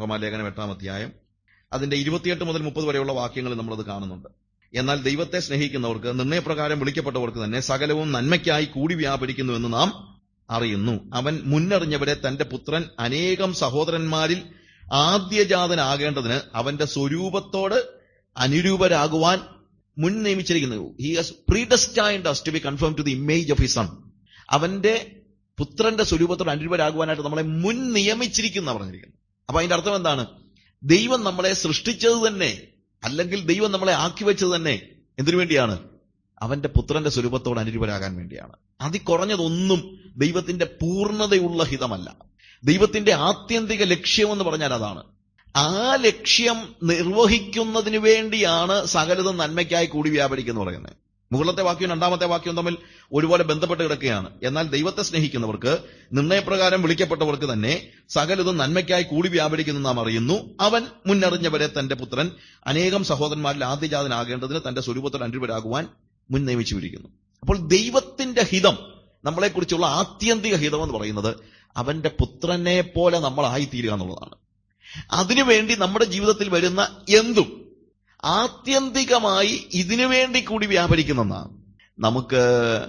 റോമാലേഖനം എട്ടാം അധ്യായം. അതിന്റെ ഇരുപത്തിയെട്ട് മുതൽ മുപ്പത് വരെയുള്ള വാക്യങ്ങളിൽ നമ്മളത് കാണുന്നുണ്ട്. എന്നാൽ ദൈവത്തെ സ്നേഹിക്കുന്നവർക്ക് നിർണയപ്രകാരം വിളിക്കപ്പെട്ടവർക്ക് തന്നെ സകലവും നന്മയ്ക്കായി കൂടി വ്യാപരിക്കുന്നുവെന്ന് നാം അറിയുന്നു. അവൻ മുന്നറിഞ്ഞവരെ തന്റെ പുത്രൻ അനേകം സഹോദരന്മാരിൽ ആദ്യജാതനാകേണ്ടതിന് അവന്റെ സ്വരൂപത്തോട് അനുരൂപരാകുവാൻ മുൻ നിയമിച്ചിരിക്കുന്നു. He has predestined to be confirm to the image of his son അവന്റെ പുത്രന്റെ സ്വരൂപത്തോട് അനുരൂപരാകുവാനായിട്ട് നമ്മളെ മുൻ നിയമിച്ചിരിക്കുന്ന പറഞ്ഞിരിക്കുന്നു. അപ്പൊ അതിന്റെ അർത്ഥം എന്താണ്? ദൈവം നമ്മളെ സൃഷ്ടിച്ചത് തന്നെ അല്ലെങ്കിൽ ദൈവം നമ്മളെ ആക്കി വെച്ചത് തന്നെ എന്തിനു വേണ്ടിയാണ്? അവന്റെ പുത്രന്റെ സ്വരൂപത്തോട് അനുരൂപരാകാൻ വേണ്ടിയാണ്. അതി കുറഞ്ഞതൊന്നും ദൈവത്തിന്റെ പൂർണതയുള്ള ഹിതമല്ല. ദൈവത്തിന്റെ ആത്യന്തിക ലക്ഷ്യമെന്ന് പറഞ്ഞാൽ അതാണ്. ആ ലക്ഷ്യം നിർവഹിക്കുന്നതിന് വേണ്ടിയാണ് സകലതും നന്മയ്ക്കായി കൂടി വ്യാപരിക്കുന്നു പറയുന്നത്. മുകളിലത്തെ വാക്യവും രണ്ടാമത്തെ വാക്യവും തമ്മിൽ ഒരുപോലെ ബന്ധപ്പെട്ട് കിടക്കുകയാണ്. എന്നാൽ ദൈവത്തെ സ്നേഹിക്കുന്നവർക്ക് നിർണയപ്രകാരം വിളിക്കപ്പെട്ടവർക്ക് തന്നെ സകലതും നന്മയ്ക്കായി കൂടി വ്യാപരിക്കുന്നു നാം അറിയുന്നു. അവൻ മുന്നറിഞ്ഞവരെ തന്റെ പുത്രൻ അനേകം സഹോദരന്മാരിൽ ആദ്യജാതനാകേണ്ടതിന് തന്റെ സ്വരൂപത്തിൽ അനുപരാകുവാൻ മുൻ നിയമിച്ചിരിക്കുന്നു അപ്പോൾ ദൈവത്തിന്റെ ഹിതം നമ്മളെക്കുറിച്ചുള്ള ആത്യന്തിക ഹിതം എന്ന് പറയുന്നത് അവന്റെ പുത്രനെ പോലെ നമ്മളായി തീരുക എന്നുള്ളതാണ്. അതിനുവേണ്ടി നമ്മുടെ ജീവിതത്തിൽ വരുന്ന എന്തും ആത്യന്തികമായി ഇതിനു വേണ്ടി കൂടി വ്യാപരിക്കുന്നെന്നാണ് നമുക്ക്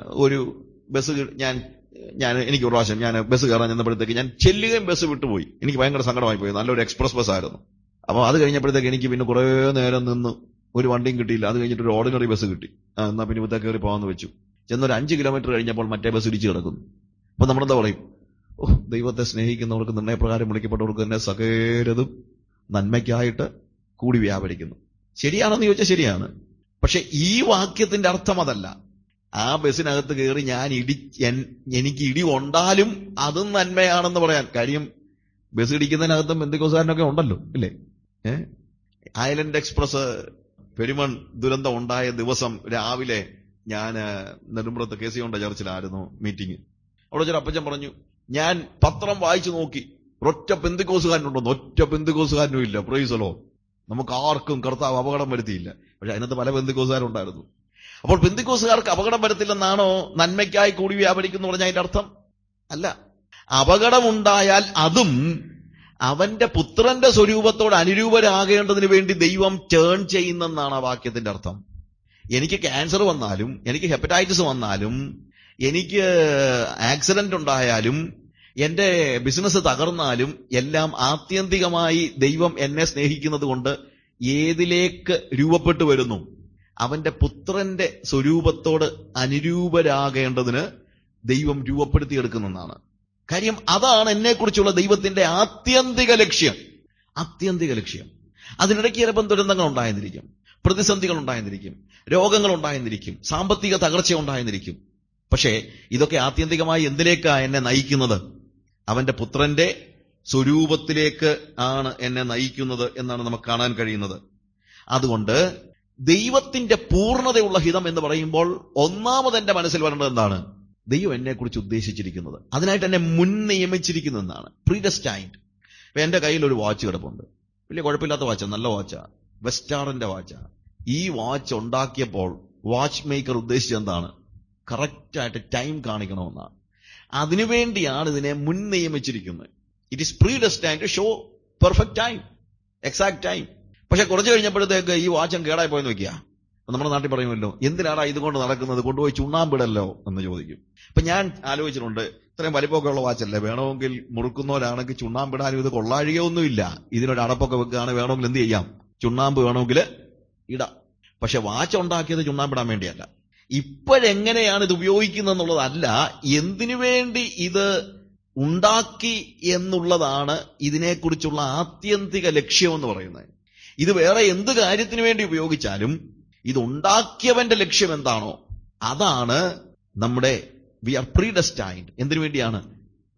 ഒരു ബസ് ഞാൻ ഞാൻ എനിക്ക് ഒരു പ്രാവശ്യം ഞാൻ ബസ് കയറാൻ ചെന്നപ്പോഴത്തേക്ക് ഞാൻ ചെല്ലുകയും ബസ് വിട്ടുപോയി എനിക്ക് ഭയങ്കര സങ്കടമായി പോയി. നല്ലൊരു എക്സ്പ്രസ് ബസ് ആയിരുന്നു അപ്പൊ അത് കഴിഞ്ഞപ്പോഴത്തേക്ക് എനിക്ക് പിന്നെ കുറെ നേരം നിന്ന് ഒരു വണ്ടിയും കിട്ടിയില്ല. അത് കഴിഞ്ഞിട്ട് ഒരു ഓർഡിനറി ബസ് കിട്ടി. എന്നാൽ എന്നാ പിന്നെ ഇവിടെ കയറി പോകാന്ന് വെച്ചു. ചെന്നൊരു അഞ്ച് കിലോമീറ്റർ കഴിഞ്ഞപ്പോൾ മറ്റേ ബസ് ഇടിച്ചു കിടക്കുന്നു. അപ്പൊ നമ്മളെന്താ പറയും? ഓ ദൈവത്തെ സ്നേഹിക്കുന്നവർക്ക് നിർണയപ്രകാരം വിളിക്കപ്പെട്ടവർക്ക് തന്നെ സകേരതും നന്മയ്ക്കായിട്ട് കൂടി വ്യാപരിക്കുന്നു. ശരിയാണെന്ന് ചോദിച്ചാൽ ശരിയാണ്. പക്ഷെ ഈ വാക്യത്തിന്റെ അർത്ഥം അതല്ല. ആ ബസ്സിനകത്ത് കയറി ഞാൻ ഇടി എനിക്ക് ഇടി കൊണ്ടാലും അതും നന്മയാണെന്ന് പറയാൻ. കാര്യം ബസ് ഇടിക്കുന്നതിനകത്തും ബന്ധുക്കോസുകാരനൊക്കെ ഉണ്ടല്ലോ ഇല്ലേ? ഏ? ഐലൻഡ് എക്സ്പ്രസ് പെരുമൺ ദുരന്തം ഉണ്ടായ ദിവസം രാവിലെ ഞാൻ നെടുമ്പുറത്ത് കെ സി കൊണ്ട ചർച്ചിലായിരുന്നു മീറ്റിംഗ്. അവിടെ ചില അപ്പച്ചൻ പറഞ്ഞു ഞാൻ പത്രം വായിച്ചു നോക്കി. ഒറ്റ ബന്ധുക്കോസുകാരനുണ്ടോ ഒറ്റ പെന്തുകോസുകാരനും ഇല്ല പ്രൈസലോ നമുക്ക് ആർക്കും കർത്താവ് അപകടം വരുത്തിയില്ല. പക്ഷെ അതിനകത്ത് പല ബന്ധുക്കോസുകാരുണ്ടായിരുന്നു അപ്പോൾ ബന്ധുക്കോസുകാർക്ക് അപകടം വരത്തില്ലെന്നാണോ നന്മയ്ക്കായി കൂടി വ്യാപരിക്കുന്നു പറഞ്ഞ അതിന്റെ അർത്ഥം? അല്ല. അപകടമുണ്ടായാൽ അതും അവന്റെ പുത്രന്റെ സ്വരൂപത്തോട് അനുരൂപരാകേണ്ടതിന് വേണ്ടി ദൈവം ടേൺ ചെയ്യുന്നെന്നാണ് ആ വാക്യത്തിന്റെ അർത്ഥം. എനിക്ക് ക്യാൻസർ വന്നാലും എനിക്ക് ഹെപ്പറ്റൈറ്റിസ് വന്നാലും എനിക്ക് ആക്സിഡന്റ് ഉണ്ടായാലും എന്റെ ബിസിനസ് തകർന്നാലും എല്ലാം ആത്യന്തികമായി ദൈവം എന്നെ സ്നേഹിക്കുന്നത് കൊണ്ട് ഏതിലേക്ക് രൂപപ്പെട്ടു വരുന്നു? അവന്റെ പുത്രന്റെ സ്വരൂപത്തോട് അനുരൂപരാകേണ്ടതിന് ദൈവം രൂപപ്പെടുത്തിയെടുക്കുന്നെന്നാണ് കാര്യം അതാണ് എന്നെക്കുറിച്ചുള്ള ദൈവത്തിന്റെ ആത്യന്തിക ലക്ഷ്യം. ആത്യന്തിക ലക്ഷ്യം. അതിനിടയ്ക്ക് ചിലപ്പം ദുരന്തങ്ങൾ ഉണ്ടായെന്നിരിക്കും. പ്രതിസന്ധികൾ ഉണ്ടായെന്നിരിക്കും. രോഗങ്ങൾ ഉണ്ടായെന്നിരിക്കും. സാമ്പത്തിക തകർച്ച ഉണ്ടായെന്നിരിക്കും. പക്ഷേ ഇതൊക്കെ ആത്യന്തികമായി എന്തിലേക്കാ എന്നെ നയിക്കുന്നത്? അവന്റെ പുത്രന്റെ സ്വരൂപത്തിലേക്ക് ആണ് എന്നെ നയിക്കുന്നത് എന്നാണ് നമുക്ക് കാണാൻ കഴിയുന്നത്. അതുകൊണ്ട് ദൈവത്തിന്റെ പൂർണതയുള്ള ഹിതം എന്ന് പറയുമ്പോൾ ഒന്നാമത് എന്റെ മനസ്സിൽ വരേണ്ടത് എന്താണ്? ദൈവം എന്നെ കുറിച്ച് ഉദ്ദേശിച്ചിരിക്കുന്നത്. അതിനായിട്ട് എന്നെ മുൻ നിയമിച്ചിരിക്കുന്നതെന്നാണ് പ്രീഡസ്റ്റൈൻഡ് ഇപ്പൊ എന്റെ കയ്യിൽ ഒരു വാച്ച് കിടപ്പുണ്ട്. വലിയ കുഴപ്പമില്ലാത്ത വാച്ചാണ് നല്ല വാച്ചാ വെസ്റ്റാറിന്റെ വാച്ചാ ഈ വാച്ച് ഉണ്ടാക്കിയപ്പോൾ വാച്ച് മേക്കർ ഉദ്ദേശിച്ചത് എന്താണ്? കറക്റ്റായിട്ട് ടൈം കാണിക്കണമെന്നാണ്. അതിനുവേണ്ടിയാണ് ഇതിനെ മുൻ നിയമിച്ചിരിക്കുന്നത്. It is destine to show perfect time exact time പക്ഷെ കുറച്ച് കഴിഞ്ഞപ്പോഴത്തേക്ക് ഈ വാച്ചം കേടായി പോയെന്ന് വെക്കുക. നമ്മുടെ നാട്ടിൽ പറയുമല്ലോ എന്തിനാടാ ഇതുകൊണ്ട് നടക്കുന്നത്? കൊണ്ടുപോയി ചുണ്ണാമ്പിടല്ലോ എന്ന് ചോദിക്കും. അപ്പൊ ഞാൻ ആലോചിച്ചിട്ടുണ്ട് ഇത്രയും വലിപ്പമൊക്കെ ഉള്ള വാച്ചല്ലേ? വേണമെങ്കിൽ മുറുക്കുന്നവരാണെങ്കിൽ ചുണ്ണാമ്പിടാനും ഇത് കൊള്ളാഴികയൊന്നുമില്ല. ഇതിനൊരു അടപ്പൊക്കെ വെക്കുകയാണ് വേണമെങ്കിൽ എന്ത് ചെയ്യാം? ചുണ്ണാമ്പ് വേണമെങ്കിൽ ഇടാം. പക്ഷെ വാച്ച് ഉണ്ടാക്കിയത് ചുണ്ണാമ്പിടാൻ വേണ്ടിയല്ല. ഇപ്പോഴെങ്ങനെയാണ് ഇത് ഉപയോഗിക്കുന്നത് എന്നുള്ളതല്ല എന്തിനു വേണ്ടി ഇത് ഉണ്ടാക്കി എന്നുള്ളതാണ് ഇതിനെക്കുറിച്ചുള്ള ആത്യന്തിക ലക്ഷ്യം എന്ന് പറയുന്നത്. ഇത് വേറെ എന്ത് കാര്യത്തിന് വേണ്ടി ഉപയോഗിച്ചാലും ഇത് ഉണ്ടാക്കിയവന്റെ ലക്ഷ്യം എന്താണോ അതാണ് നമ്മുടെ വി ആർ പ്രീ ഡെസ്റ്റൈൻഡ് എന്തിനു വേണ്ടിയാണ്?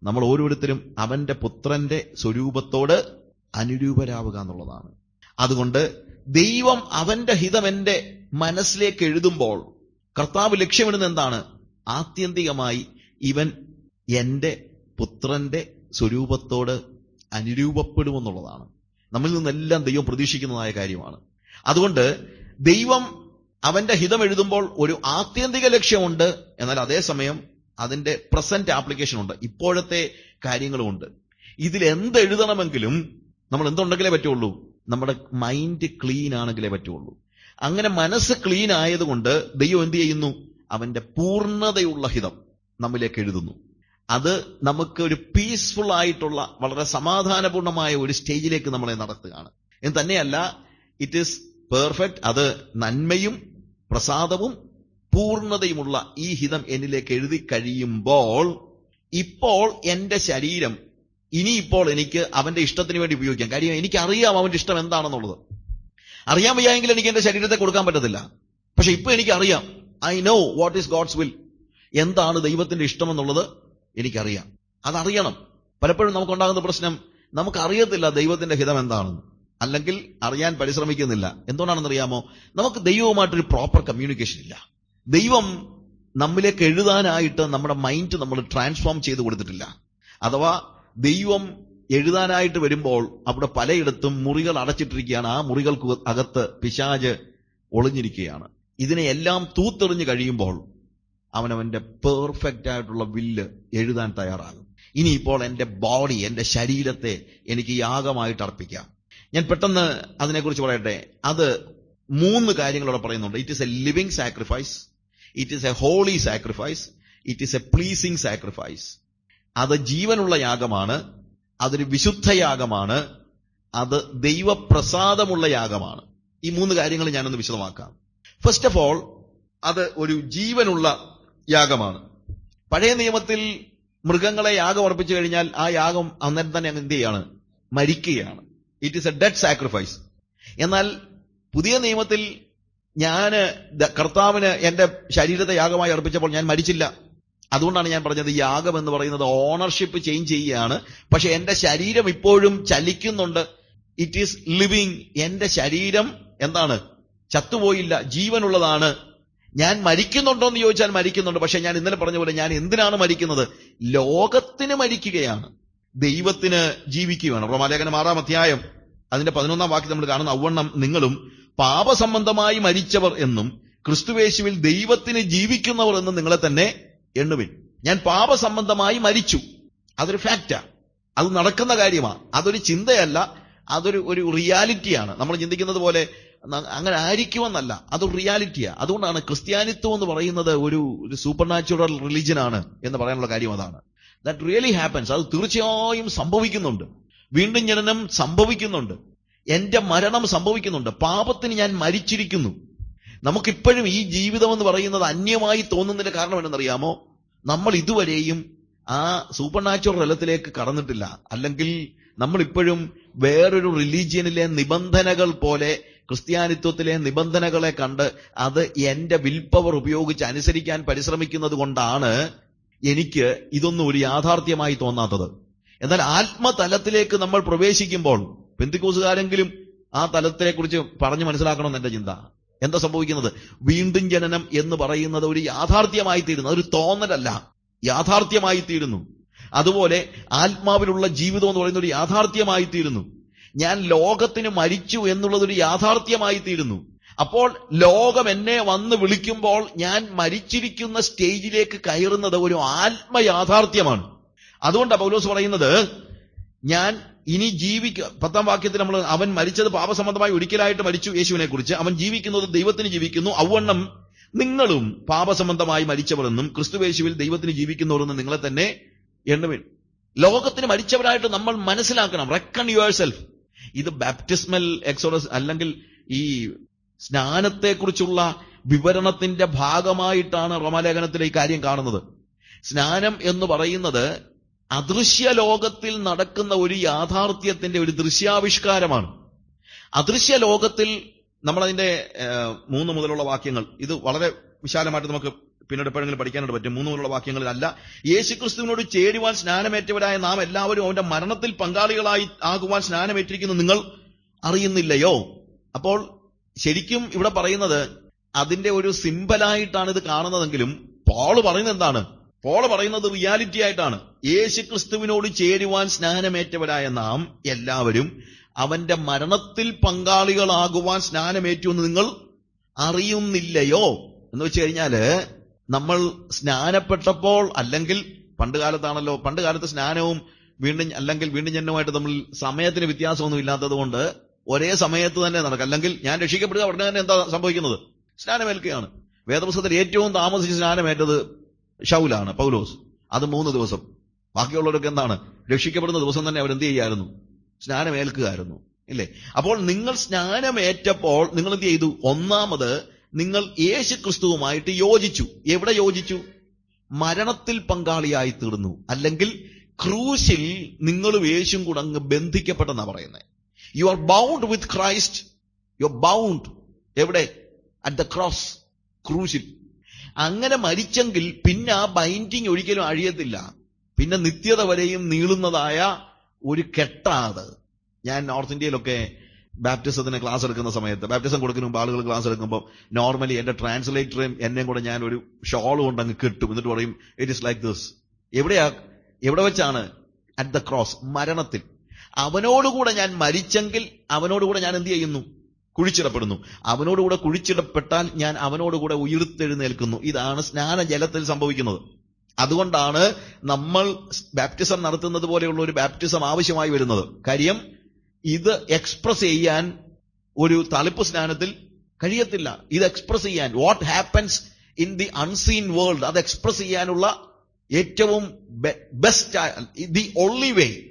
നമ്മൾ ഓരോരുത്തരും അവന്റെ പുത്രന്റെ സ്വരൂപത്തോട് അനുരൂപരാവുക എന്നുള്ളതാണ്. അതുകൊണ്ട് ദൈവം അവന്റെ ഹിതം എന്റെ മനസ്സിലേക്ക് എഴുതുമ്പോൾ കർത്താവ് ലക്ഷ്യമിടുന്ന എന്താണ്? ആത്യന്തികമായി ഇവൻ എന്റെ പുത്രന്റെ സ്വരൂപത്തോട് അനുരൂപപ്പെടുമെന്നുള്ളതാണ്. നമ്മിൽ നിന്നെല്ലാം ദൈവം പ്രതീക്ഷിക്കുന്നതായ കാര്യമാണ്. അതുകൊണ്ട് ദൈവം അവന്റെ ഹിതം എഴുതുമ്പോൾ ഒരു ആത്യന്തിക ലക്ഷ്യമുണ്ട്. എന്നാൽ അതേസമയം അതിന്റെ പ്രസന്റ് ആപ്ലിക്കേഷൻ ഉണ്ട്. ഇപ്പോഴത്തെ കാര്യങ്ങളുമുണ്ട്. ഇതിൽ എന്ത് എഴുതണമെങ്കിലും നമ്മൾ എന്തുണ്ടെങ്കിലേ പറ്റുള്ളൂ. നമ്മുടെ മൈൻഡ് ക്ലീൻ ആണെങ്കിലേ പറ്റുള്ളൂ. അങ്ങനെ മനസ്സ് ക്ലീൻ ആയതുകൊണ്ട് ദൈവം എന്ത് ചെയ്യുന്നു? അവന്റെ പൂർണതയുള്ള ഹിതം നമ്മിലേക്ക് എഴുതുന്നു. അത് നമുക്ക് ഒരു പീസ്ഫുൾ ആയിട്ടുള്ള വളരെ സമാധാനപൂർണമായ ഒരു സ്റ്റേജിലേക്ക് നമ്മളെ നടത്തുകയാണ്. എന്ന് തന്നെയല്ല ഇറ്റ് ഈസ് പെർഫെക്റ്റ് അത് നന്മയും പ്രസാദവും പൂർണതയുമുള്ള ഈ ഹിതം എന്നിലേക്ക് എഴുതി കഴിയുമ്പോൾ ഇപ്പോൾ എന്റെ ശരീരം ഇനിയിപ്പോൾ എനിക്ക് അവന്റെ ഇഷ്ടത്തിന് വേണ്ടി ഉപയോഗിക്കാം. കാര്യം എനിക്കറിയാം അവന്റെ ഇഷ്ടം എന്താണെന്നുള്ളത്. അറിയാൻ വയ്യായെങ്കിൽ എനിക്ക് എന്റെ ശരീരത്തെ കൊടുക്കാൻ പറ്റത്തില്ല. പക്ഷെ ഇപ്പൊ എനിക്ക് അറിയാം I know what is God's will എന്താണ് ദൈവത്തിന്റെ ഇഷ്ടം എന്നുള്ളത് എനിക്കറിയാം. അതറിയണം. പലപ്പോഴും നമുക്കുണ്ടാകുന്ന പ്രശ്നം നമുക്ക് നമുക്കറിയത്തില്ല ദൈവത്തിന്റെ ഹിതം എന്താണെന്ന് അല്ലെങ്കിൽ അറിയാൻ പരിശ്രമിക്കുന്നില്ല. എന്തുകൊണ്ടാണെന്ന് അറിയാമോ നമുക്ക് ദൈവവുമായിട്ടൊരു പ്രോപ്പർ കമ്മ്യൂണിക്കേഷൻ ഇല്ല. ദൈവം നമ്മിലേക്ക് എഴുതാനായിട്ട് നമ്മുടെ മൈൻഡ് നമ്മൾ ട്രാൻസ്ഫോം ചെയ്ത് കൊടുത്തിട്ടില്ല. അഥവാ ദൈവം എഴുതാനായിട്ട് വരുമ്പോൾ അവിടെ പലയിടത്തും മുറികൾ അടച്ചിട്ടിരിക്കുകയാണ്. ആ മുറികൾക്ക് അകത്ത് പിശാജ് ഒളിഞ്ഞിരിക്കുകയാണ്. ഇതിനെ എല്ലാം തൂത്തെറിഞ്ഞു കഴിയുമ്പോൾ അവനവന്റെ പെർഫെക്റ്റ് ആയിട്ടുള്ള വില്ല് എഴുതാൻ തയ്യാറാകും. ഇനിയിപ്പോൾ എന്റെ ബോഡി എന്റെ ശരീരത്തെ എനിക്ക് യാഗമായിട്ട് അർപ്പിക്കാം. ഞാൻ പെട്ടെന്ന് അതിനെക്കുറിച്ച് പറയട്ടെ. അത് മൂന്ന് കാര്യങ്ങളോടെ പറയുന്നുണ്ട്. It is a living sacrifice it is a holy sacrifice it is a pleasing sacrifice അത് ജീവനുള്ള യാഗമാണ്. അതൊരു വിശുദ്ധ യാഗമാണ്. അത് ദൈവപ്രസാദമുള്ള യാഗമാണ്. ഈ മൂന്ന് കാര്യങ്ങൾ ഞാനൊന്ന് വിശദമാക്കാം. ഫസ്റ്റ് ഓഫ് ഓൾ അത് ഒരു ജീവനുള്ള യാഗമാണ്. പഴയ നിയമത്തിൽ മൃഗങ്ങളെ യാഗം അർപ്പിച്ചു കഴിഞ്ഞാൽ ആ യാഗം അന്നേരം തന്നെ എന്ത് ചെയ്യാണ്? മരിക്കുകയാണ്. It is a dead sacrifice എന്നാൽ പുതിയ നിയമത്തിൽ ഞാൻ കർത്താവിന് എന്റെ ശരീരത്തെ യാഗമായി അർപ്പിച്ചപ്പോൾ ഞാൻ മരിച്ചില്ല. അതുകൊണ്ടാണ് ഞാൻ പറഞ്ഞത് യാഗം എന്ന് പറയുന്നത് ഓണർഷിപ്പ് ചേഞ്ച് ചെയ്യുകയാണ്. പക്ഷെ എന്റെ ശരീരം ഇപ്പോഴും ചലിക്കുന്നുണ്ട്. ഇറ്റ് ഈസ് ലിവിങ് എന്റെ ശരീരം എന്താണ്? ചത്തുപോയില്ല. ജീവനുള്ളതാണ്. ഞാൻ മരിക്കുന്നുണ്ടോ എന്ന് ചോദിച്ചാൽ മരിക്കുന്നുണ്ട്. പക്ഷെ ഞാൻ ഇന്നലെ പറഞ്ഞ പോലെ ഞാൻ എന്തിനാണ് മരിക്കുന്നത്? ലോകത്തിന് മരിക്കുകയാണ്. ദൈവത്തിന് ജീവിക്കുകയാണ്. റോമാലേഖനം ആറാം അധ്യായം അതിന്റെ പതിനൊന്നാം വാക്യം നമ്മൾ കാണുന്ന അവണ്ണം നിങ്ങളും പാപസംബന്ധമായി മരിച്ചവർ എന്നും ക്രിസ്തുവേശുവിൽ ദൈവത്തിന് ജീവിക്കുന്നവർ എന്നും നിങ്ങളെ തന്നെ എണ്ണുവിൻ. ഞാൻ പാപസംബന്ധമായി മരിച്ചു. അതൊരു ഫാക്റ്റാ. അത് നടക്കുന്ന കാര്യമാണ് അതൊരു ചിന്തയല്ല. അതൊരു ഒരു റിയാലിറ്റിയാണ്. നമ്മൾ ചിന്തിക്കുന്നത് പോലെ അങ്ങനെ ആയിരിക്കുമെന്നല്ല. അത് റിയാലിറ്റിയാണ് അതുകൊണ്ടാണ് ക്രിസ്ത്യാനിത്വം എന്ന് പറയുന്നത് ഒരു ഒരു സൂപ്പർ നാച്ചുറൽ റിലിജൻ ആണ് എന്ന് പറയാനുള്ള കാര്യം അതാണ്. ദാറ്റ് റിയലി ഹാപ്പൻസ് അത് തീർച്ചയായും സംഭവിക്കുന്നുണ്ട്. വീണ്ടും ജനനം സംഭവിക്കുന്നുണ്ട്. എന്റെ മരണം സംഭവിക്കുന്നുണ്ട്. പാപത്തിന് ഞാൻ മരിച്ചിരിക്കുന്നു. നമുക്കിപ്പോഴും ഈ ജീവിതം എന്ന് പറയുന്നത് അന്യമായി തോന്നുന്നതിന്റെ കാരണം എന്തെന്നറിയാമോ നമ്മൾ ഇതുവരെയും ആ സൂപ്പർ നാച്ചുറൽ തലത്തിലേക്ക് കടന്നിട്ടില്ല. അല്ലെങ്കിൽ നമ്മൾ ഇപ്പോഴും വേറൊരു റിലീജിയനിലെ നിബന്ധനകൾ പോലെ ക്രിസ്ത്യാനിത്വത്തിലെ നിബന്ധനകളെ കണ്ട് അത് എന്റെ വിൽ പവർ ഉപയോഗിച്ച് അനുസരിക്കാൻ പരിശ്രമിക്കുന്നത് കൊണ്ടാണ് എനിക്ക് ഇതൊന്നും ഒരു യാഥാർത്ഥ്യമായി തോന്നാത്തത്. എന്നാൽ ആത്മതലത്തിലേക്ക് നമ്മൾ പ്രവേശിക്കുമ്പോൾ പെന്തിക്കൂസുകാരെങ്കിലും ആ തലത്തെക്കുറിച്ച് പറഞ്ഞു മനസ്സിലാക്കണം എന്റെ ചിന്ത. എന്താ സംഭവിക്കുന്നത്? വീണ്ടും ജനനം എന്ന് പറയുന്നത് ഒരു യാഥാർത്ഥ്യമായി തീരുന്നു അതൊരു തോന്നലല്ല. യാഥാർത്ഥ്യമായി തീരുന്നു അതുപോലെ ആത്മാവിലുള്ള ജീവിതം എന്ന് പറയുന്ന ഒരു യാഥാർത്ഥ്യമായി തീരുന്നു ഞാൻ ലോകത്തിന് മരിച്ചു എന്നുള്ളത് ഒരു യാഥാർത്ഥ്യമായി തീരുന്നു അപ്പോൾ ലോകം എന്നെ വന്ന് വിളിക്കുമ്പോൾ ഞാൻ മരിച്ചിരിക്കുന്ന സ്റ്റേജിലേക്ക് കയറുന്നത് ഒരു ആത്മയാഥാർത്ഥ്യമാണ്. അതുകൊണ്ടാണ് പൗലോസ് പറയുന്നത് ഞാൻ ഇനി ജീവിക്ക പത്താം വാക്യത്തിൽ നമ്മൾ അവൻ മരിച്ചത് പാപസംബന്ധമായി ഒരിക്കലായിട്ട് മരിച്ചു യേശുവിനെ കുറിച്ച് അവൻ ജീവിക്കുന്നത് ദൈവത്തിന് ജീവിക്കുന്നു. ഔവണ്ണം നിങ്ങളും പാപസംബന്ധമായി മരിച്ചവരെന്നും ക്രിസ്തുവേശുവിൽ ദൈവത്തിന് ജീവിക്കുന്നവരെന്നും നിങ്ങളെ തന്നെ എണ്ണുവിൻ. ലോകത്തിന് മരിച്ചവരായിട്ട് നമ്മൾ മനസ്സിലാക്കണം. റെക്കൺ യുവർ സെൽഫ് ഇത് ബാപ്റ്റിസ്മൽ എക്സോഡസ് അല്ലെങ്കിൽ ഈ സ്നാനത്തെക്കുറിച്ചുള്ള വിവരണത്തിന്റെ ഭാഗമായിട്ടാണ് റോമാലേഖനത്തിലെ ഈ കാര്യം കാണുന്നത്. സ്നാനം എന്ന് പറയുന്നത് അദൃശ്യ ലോകത്തിൽ നടക്കുന്ന ഒരു യാഥാർത്ഥ്യത്തിന്റെ ഒരു ദൃശ്യാവിഷ്കാരമാണ്. അദൃശ്യ ലോകത്തിൽ നമ്മളതിന്റെ മൂന്ന് മുതലുള്ള വാക്യങ്ങൾ ഇത് വളരെ വിശാലമായിട്ട് നമുക്ക് പിന്നീട് എപ്പോഴെങ്കിലും പഠിക്കാനായിട്ട് പറ്റും. മൂന്ന് മുതലുള്ള വാക്യങ്ങളിലല്ല യേശുക്രിസ്തുവിനോട് ചേരുവാൻ സ്നാനമേറ്റവരായ നാം എല്ലാവരും അവന്റെ മരണത്തിൽ പങ്കാളികളായി ആകുവാൻ സ്നാനമേറ്റിരിക്കുന്നു നിങ്ങൾ അറിയുന്നില്ലയോ? അപ്പോൾ ശരിക്കും ഇവിടെ പറയുന്നത് അതിന്റെ ഒരു സിമ്പലായിട്ടാണ് ഇത് കാണുന്നതെങ്കിലും പോൾ പറയുന്നത് എന്താണ്? പോൾ പറയുന്നത് റിയാലിറ്റി ആയിട്ടാണ്. യേശു ക്രിസ്തുവിനോട് ചേരുവാൻ സ്നാനമേറ്റവരായ നാം എല്ലാവരും അവന്റെ മരണത്തിൽ പങ്കാളികളാകുവാൻ സ്നാനമേറ്റു എന്ന് നിങ്ങൾ അറിയുന്നില്ലയോ? എന്ന് വെച്ച് കഴിഞ്ഞാൽ നമ്മൾ സ്നാനപ്പെട്ടപ്പോൾ അല്ലെങ്കിൽ പണ്ട് കാലത്താണല്ലോ പണ്ട് കാലത്ത് സ്നാനവും വീണ്ടും അല്ലെങ്കിൽ വീണ്ടും ജന്മമായിട്ട് നമ്മൾ സമയത്തിന് വ്യത്യാസമൊന്നും ഇല്ലാത്തത് കൊണ്ട് ഒരേ സമയത്ത് തന്നെ നടക്കും അല്ലെങ്കിൽ ഞാൻ രക്ഷിക്കപ്പെടുക ഉടനെ തന്നെ എന്താ സംഭവിക്കുന്നത്? സ്നാനമേൽക്കുകയാണ്. വേദപുസ്തകത്തിൽ ഏറ്റവും താമസിച്ച് സ്നാനമേറ്റത് ഷൗലാണ് പൗലോസ്. അത് മൂന്ന് ദിവസം. ബാക്കിയുള്ളവരൊക്കെ എന്താണ്? രക്ഷിക്കപ്പെടുന്ന ദിവസം തന്നെ അവരെന്ത് ചെയ്യായിരുന്നു? സ്നാനമേൽക്കുകയായിരുന്നു. ഇല്ലേ? അപ്പോൾ നിങ്ങൾ സ്നാനമേറ്റപ്പോൾ നിങ്ങൾ എന്ത് ചെയ്തു? ഒന്നാമത് നിങ്ങൾ യേശു ക്രിസ്തുവുമായിട്ട് യോജിച്ചു. എവിടെ യോജിച്ചു? മരണത്തിൽ പങ്കാളിയായി തീർന്നു അല്ലെങ്കിൽ ക്രൂശിൽ നിങ്ങളും യേശും കൂടെ അങ്ങ് ബന്ധിക്കപ്പെട്ടെന്നാ പറയുന്നത് you are bound with Christ you are bound എവിടെ? അറ്റ് ദ ക്രോസ് ക്രൂശിൽ. അങ്ങനെ മരിച്ചെങ്കിൽ പിന്നെ ആ ബൈൻഡിങ് ഒരിക്കലും അഴിയത്തില്ല. പിന്നെ നിത്യത വരെയും നീളുന്നതായ ഒരു കെട്ടാത്. ഞാൻ നോർത്ത് ഇന്ത്യയിലൊക്കെ ബാപ്റ്റിസത്തിന് ക്ലാസ് എടുക്കുന്ന സമയത്ത് ബാപ്റ്റിസം കൊടുക്കുന്ന മുമ്പ് ആളുകൾ ക്ലാസ് എടുക്കുമ്പോൾ നോർമലി എന്റെ ട്രാൻസ്ലേറ്ററും എന്നെയും കൂടെ ഞാൻ ഒരു ഷോൾ കൊണ്ട് അങ്ങ് കിട്ടും. എന്നിട്ട് പറയും ഇറ്റ് ഇസ് ലൈക്ക് ദിസ് എവിടെയാ? എവിടെ വെച്ചാണ്? അറ്റ് ദ ക്രോസ് മരണത്തിൽ. അവനോടുകൂടെ ഞാൻ മരിച്ചെങ്കിൽ അവനോടുകൂടെ ഞാൻ എന്ത് ചെയ്യുന്നു? കുഴിച്ചിടപ്പെടുന്നു. അവനോടുകൂടെ കുഴിച്ചിടപ്പെട്ടാൽ ഞാൻ അവനോടുകൂടെ ഉയർത്തെഴുന്നേൽക്കുന്നു. ഇതാണ് സ്നാന ജലത്തിൽ സംഭവിക്കുന്നത്. അതുകൊണ്ടാണ് നമ്മൾ ബാപ്റ്റിസം നടത്തുന്നത് പോലെയുള്ള ഒരു ബാപ്റ്റിസം ആവശ്യമായി വരുന്നത്. കാര്യം ഇത് എക്സ്പ്രസ് ചെയ്യാൻ ഒരു തളിപ്പ് സ്നാനത്തിൽ കഴിയത്തില്ല. ഇത് എക്സ്പ്രസ് ചെയ്യാൻ what happens in the unseen world അത് എക്സ്പ്രസ് ചെയ്യാനുള്ള ഏറ്റവും ബെസ്റ്റ് ദി ഓൺലി വേ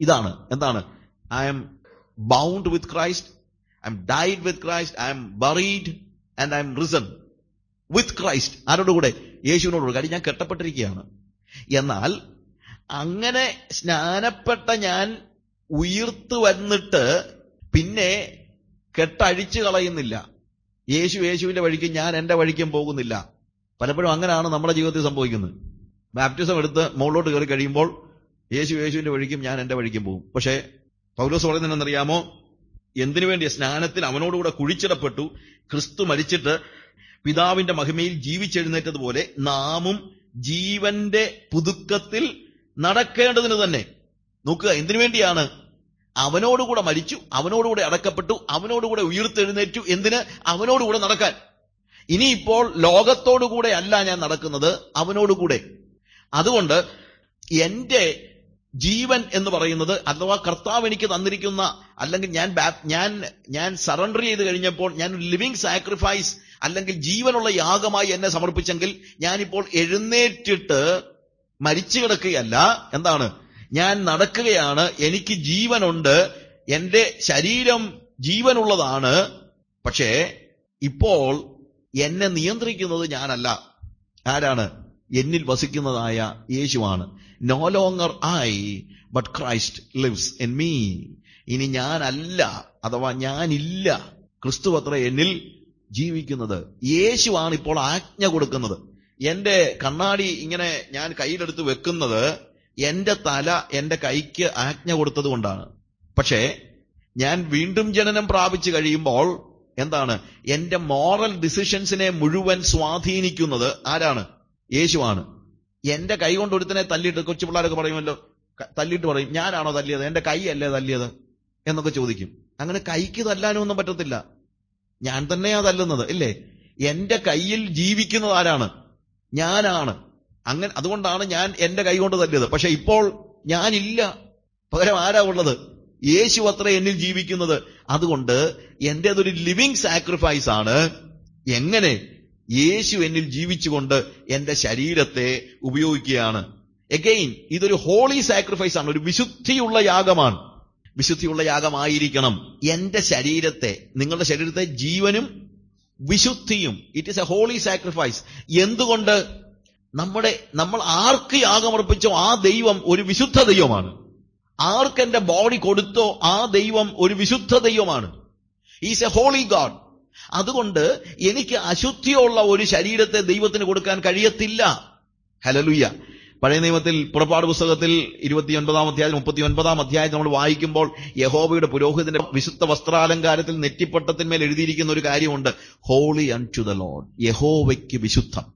ഇതാണ്. എന്താണ്? I'm bound with Christ I died with Christ I'm buried and I'm risen with Christ ആരോടുകൂടെ? യേശുവിനോടുകൂടെ. കാര്യം ഞാൻ കെട്ടപ്പെട്ടിരിക്കുകയാണ്. എന്നാൽ അങ്ങനെ സ്നാനപ്പെട്ട ഞാൻ ഉയർത്തു വന്നിട്ട് പിന്നെ കെട്ടഴിച്ചു കളയുന്നില്ല. യേശു യേശുവിന്റെ വഴിക്കും ഞാൻ എന്റെ വഴിക്കും പോകുന്നില്ല. പലപ്പോഴും അങ്ങനെയാണ് നമ്മുടെ ജീവിതത്തിൽ സംഭവിക്കുന്നത്. ബാപ്റ്റിസം എടുത്ത് മുകളിലോട്ട് കയറി കഴിയുമ്പോൾ യേശു യേശുവിന്റെ വഴിക്കും ഞാൻ എന്റെ വഴിക്കും പോകും. പക്ഷേ പൗലോസ് പറയുന്നതെന്നറിയാമോ എന്തിനു വേണ്ടിയ സ്നാനത്തിൽ അവനോടുകൂടെ കുഴിച്ചിടപ്പെട്ടു? ക്രിസ്തു മരിച്ചിട്ട് പിതാവിന്റെ മഹിമയിൽ ജീവിച്ചെഴുന്നേറ്റതുപോലെ നാമും ജീവന്റെ പുതുക്കത്തിൽ നടക്കേണ്ടതിന് തന്നെ. നോക്കുക എന്തിനു വേണ്ടിയാണ്? അവനോടുകൂടെ മരിച്ചു അവനോടുകൂടെ അടക്കപ്പെട്ടു അവനോടുകൂടെ ഉയർത്തെഴുന്നേറ്റു. എന്തിന്? അവനോടുകൂടെ നടക്കാൻ. ഇനിയിപ്പോൾ ലോകത്തോടുകൂടെ അല്ല ഞാൻ നടക്കുന്നത് അവനോടുകൂടെ അതുകൊണ്ട് എന്റെ ജീവൻ എന്ന് പറയുന്നത് അഥവാ കർത്താവ് എനിക്ക് തന്നിരിക്കുന്ന അല്ലെങ്കിൽ ഞാൻ ഞാൻ ഞാൻ സറണ്ടർ ചെയ്ത് കഴിഞ്ഞപ്പോൾ ഞാൻ ഒരു ലിവിങ് സാക്രിഫൈസ് അല്ലെങ്കിൽ ജീവനുള്ള യാഗമായി എന്നെ സമർപ്പിച്ചെങ്കിൽ ഞാനിപ്പോൾ എഴുന്നേറ്റിട്ട് മരിച്ചു കിടക്കുകയല്ല. എന്താണ്? ഞാൻ നടക്കുകയാണ്. എനിക്ക് ജീവനുണ്ട്. എന്റെ ശരീരം ജീവനുള്ളതാണ്. പക്ഷേ ഇപ്പോൾ എന്നെ നിയന്ത്രിക്കുന്നത് ഞാനല്ല. ആരാണ്? എന്നിൽ വസിക്കുന്നതായ യേശുവാണ്. No longer I but Christ lives in me ഇനി ഞാനല്ല അഥവാ ഞാനില്ല ക്രിസ്തു അത്ര എന്നിൽ ജീവിക്കുന്നത്. യേശുവാണ് ഇപ്പോൾ ആജ്ഞ കൊടുക്കുന്നത്. എന്റെ കണ്ണാടി ഇങ്ങനെ ഞാൻ കയ്യിലെടുത്ത് വെക്കുന്നത് എന്റെ തല എന്റെ കൈക്ക് ആജ്ഞ കൊടുത്തത് കൊണ്ടാണ്. പക്ഷേ ഞാൻ വീണ്ടും ജനനം പ്രാപിച്ചു കഴിയുമ്പോൾ എന്താണ്? എന്റെ മോറൽ ഡിസിഷൻസിനെ മുഴുവൻ സ്വാധീനിക്കുന്നത് ആരാണ്? യേശുവാണ്. എന്റെ കൈ കൊണ്ട് ഒരുത്തനെ തല്ലിയിട്ട് കൊച്ചു പിള്ളേരൊക്കെ പറയുമല്ലോ തല്ലിയിട്ട് പറയും ഞാനാണോ തല്ലിയത്? എന്റെ കൈ അല്ലേ തല്ലിയത്? എന്നൊക്കെ ചോദിക്കും. അങ്ങനെ കൈക്ക് തല്ലാനൊന്നും പറ്റത്തില്ല. ഞാൻ തന്നെയാ തല്ലുന്നത് ഇല്ലേ? എന്റെ കയ്യിൽ ജീവിക്കുന്നത് ആരാണ്? ഞാനാണ്. അങ്ങനെ അതുകൊണ്ടാണ് ഞാൻ എന്റെ കൈ കൊണ്ട് തല്ലിയത്. പക്ഷെ ഇപ്പോൾ ഞാനില്ല. പകരം ആരാ ഉള്ളത്? യേശു അത്ര എന്നിൽ ജീവിക്കുന്നത്. അതുകൊണ്ട് എന്റേതൊരു ലിവിങ് സാക്രിഫൈസ് ആണ് എങ്ങനെ യേശു എന്നിൽ ജീവിച്ചുകൊണ്ട് എന്റെ ശരീരത്തെ ഉപയോഗിക്കുകയാണ്. എഗെയിൻ ഇതൊരു ഹോളി സാക്രിഫൈസ് ആണ്. ഒരു വിശുദ്ധിയുള്ള യാഗമാണ്. വിശുദ്ധിയുള്ള യാഗമായിരിക്കണം. എന്റെ ശരീരത്തെ നിങ്ങളുടെ ശരീരത്തെ ജീവനും വിശുദ്ധിയും. It is a holy sacrifice എന്തുകൊണ്ട്? നമ്മുടെ നമ്മൾ ആർക്ക് യാഗമർപ്പിച്ചോ ആ ദൈവം ഒരു വിശുദ്ധ ദൈവമാണ്. ആർക്ക് എന്റെ ബോഡി കൊടുത്തോ ആ ദൈവം ഒരു വിശുദ്ധ ദൈവമാണ്. ഈസ് എ ഹോളി ഗാഡ് അതുകൊണ്ട് എനിക്ക് അശുദ്ധിയുള്ള ഒരു ശരീരത്തെ ദൈവത്തിന് കൊടുക്കാൻ കഴിയത്തില്ല. ഹലലുയ്യ പഴയ നിയമത്തിൽ പുറപ്പാട് പുസ്തകത്തിൽ ഇരുപത്തിയൊൻപതാം അധ്യായം മുപ്പത്തി ഒൻപതാം അധ്യായം നമ്മൾ വായിക്കുമ്പോൾ യഹോബയുടെ പുരോഹിതന്റെ വിശുദ്ധ വസ്ത്രാലങ്കാരത്തിൽ നെറ്റിപ്പട്ടത്തിന്മേൽ എഴുതിയിരിക്കുന്ന ഒരു കാര്യമുണ്ട്. Holy unto the load യഹോവയ്ക്ക് വിശുദ്ധം.